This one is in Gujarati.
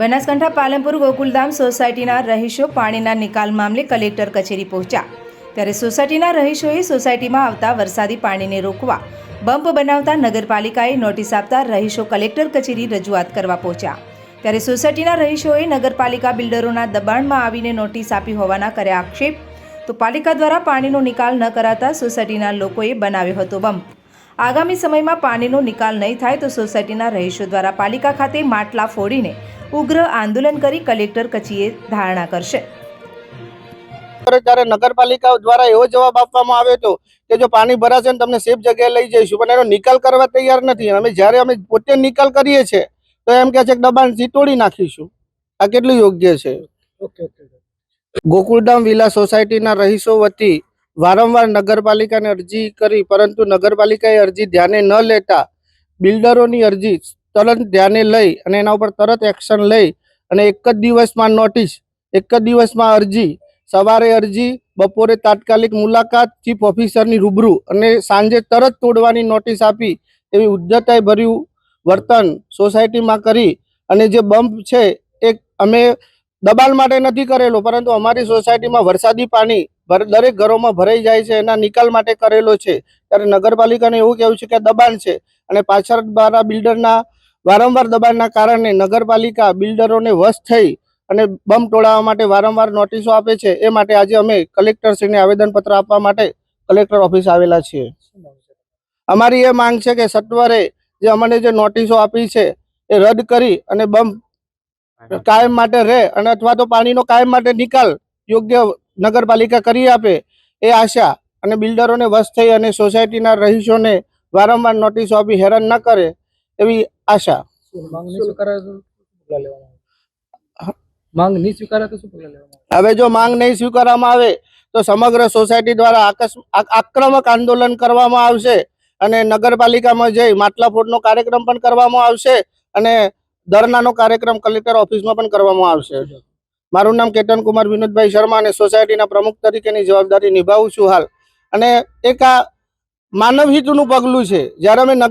બનાસકાંઠા પાલનપુર ગોકુલધામ સોસાયટીના રહીશો પાણીના નિકાલ મામલે કલેક્ટર કચેરી પહોંચ્યા. ત્યારે સોસાયટીના રહીશોએ સોસાયટીમાં આવતા વરસાદી પાણીને રોકવા બમ્પ બનાવતા નગરપાલિકાએ નોટિસ આપતા રહીશો કલેક્ટર કચેરી રજૂઆત કરવા પહોંચ્યા. ત્યારે સોસાયટીના રહીશોએ નગરપાલિકા બિલ્ડરોના દબાણમાં આવીને નોટિસ આપી હોવાના કર્યા આક્ષેપ. તો પાલિકા દ્વારા પાણીનો નિકાલ ન કરાતા સોસાયટીના લોકોએ બનાવ્યો હતો બમ્પ આગામી સમયમાં પાણીનો નિકાલ નહીં થાય તો સોસાયટીના રહીશો દ્વારા પાલિકા ખાતે માટલા ફોડીને ઉગ્ર આંદોલન કરી કલેક્ટર કચીએ ધારણા કરશે. કરે ત્યારે નગરપાલિકા દ્વારા એવો જવાબ આપવામાં આવ્યો હતો કે જો પાણી ભરાશે ને તમને સેફ જગ્યાએ લઈ જઈશું પણ એનો નિકાલ કરવા તૈયાર નથી. અમે જ્યારે અમે પોતે નિકાલ કરીએ છીએ તો એમ કે છે કે દબાણથી તોડી નાખીશું. આ કેટલું યોગ્ય છે? ગોકુળધામ વિલા સોસાયટીના રહીશો વતી વારંવાર નગરપાલિકાને અરજી કરી પરંતુ નગરપાલિકાએ અરજી ધ્યાને ન લેતા બિલ્ડરોની અરજી તરત ધ્યાને લઈ અને એના ઉપર તરત એક્શન લઈ અને એક જ દિવસમાં નોટિસ એક જ દિવસમાં અરજી. સવારે અરજી, બપોરે તાત્કાલિક મુલાકાત ચીફ ઓફિસરની રૂબરૂ અને સાંજે તરત તોડવાની નોટિસ આપી એવી ઉદ્ધતાઈ ભર્યું વર્તન સોસાયટીમાં કરી અને જે બમ્પ છે એ અમે દબાણ માટે નથી કરેલો, પરંતુ અમારી સોસાયટીમાં વરસાદી પાણી દરેક ઘરોમાં ભરાઈ જાય છે, એના નિકાલ માટે કરેલો છે. ત્યારે નગરપાલિકાને એવું કહેવું છે કે દબાણ છે અને પાછળ દ્વારા બિલ્ડરના વારંવાર દબાણના કારણે નગરપાલિકા બિલ્ડરોને વશ થઈ અને બમ તોડાવવા માટે વારંવાર નોટિસો આપે છે. એ માટે આજે અમે કલેક્ટરશ્રીને આવેદનપત્ર આપવા માટે કલેક્ટર ઓફિસ આવેલા છીએ. અમારી એ માંગ છે કે સત્વરે જે અમને જે નોટિસો આપી છે એ રદ કરી અને બમ કાયમ માટે રહે અને અથવા તો પાણીનો કાયમ માટે નિકાલ યોગ્ય નગરપાલિકા કરી આપે એ આશા અને બિલ્ડરોને વશ થઈ અને સોસાયટીના રહીશોને વારંવાર નોટિસો આપી હેરાન ન કરે એવી આશા. માંગ નહીં સ્વીકારે તો શું પગલાં લેવામાં હવે જો માંગ નહીં સ્વીકારવામાં આવે તો સમગ્ર સોસાયટી દ્વારા આક્રમક આંદોલન કરવામાં આવશે અને નગરપાલિકામાં જઈ માટલા ફોડનો કાર્યક્રમ પણ કરવામાં આવશે અને ધરનાનો કાર્યક્રમ કલેક્ટર ઓફિસમાં પણ કરવામાં આવશે. મારું નામ કેતન કુમાર વિનોદભાઈ શર્મા અને સોસાયટીના પ્રમુખ તરીકેની જવાબદારી નિભાવું છું હાલ. અને એક આ માનવ હિતનું પગલું છે. જ્યારે અમે નગર